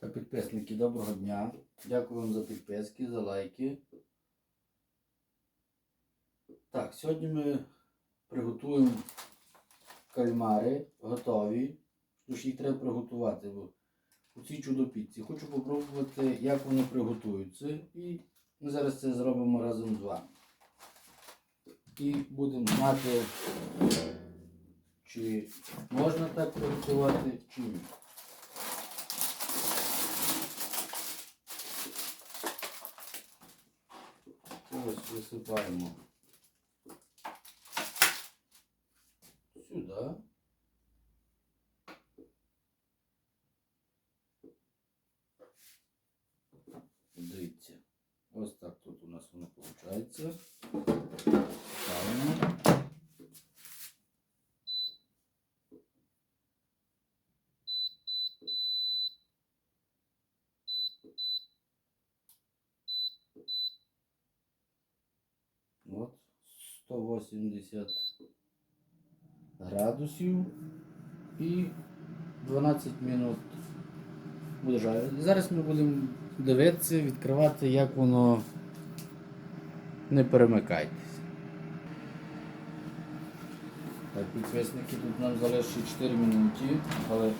Та підписники, доброго дня. Дякую вам за підписки, за лайки. Так, сьогодні ми приготуємо кальмари готові. Тож їх треба приготувати бо у цій чудопіці. Хочу попробувати, як вони приготуються. І ми зараз це зробимо разом з вами. І будемо знати, чи можна так приготувати, чи ні. Ось висипаємо сюди. Дивіться. Ось так тут у нас воно виходить. Ставимо. От 180 градусів і 12 минут жарити. Зараз ми будемо дивитися, відкривати, як воно не перемикайтесь. Так, підписники, тут нам залишить 4 минути, але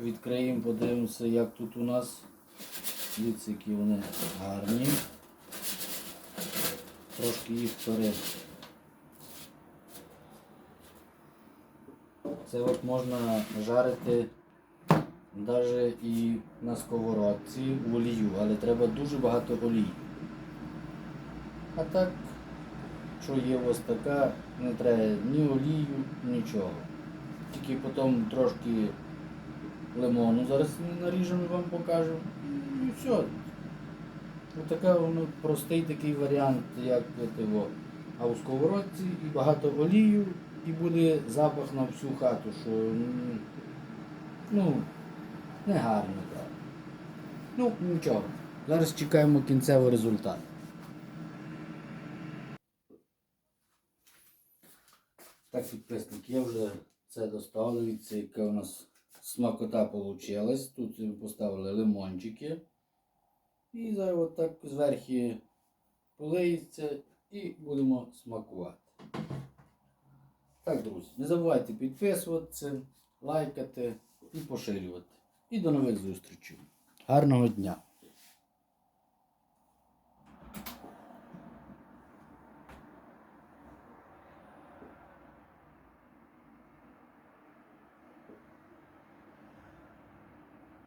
відкриємо, подивимося, як тут у нас. Дивіться, які вони гарні. Трошки їх пере. Це от можна жарити навіть і на сковородці в олію, але треба дуже багато олії. А так, що є ось така, не треба ні олію, нічого. Тільки потім трошки лимону зараз наріжемо вам покажу. І все. Отака воно простий такий варіант, як його. А у сковородці і багато олію, і буде запах на всю хату, що ну, не гарно так. Ну, нічого. Зараз чекаємо кінцевий результат. Так, підписники, я вже це доставив, дивіться, у нас смакота вийшла. Тут поставили лимончики. І зараз отак зверху полиється і будемо смакувати. Так, друзі, не забувайте підписуватися, лайкати і поширювати. І до нових зустрічей. Гарного дня!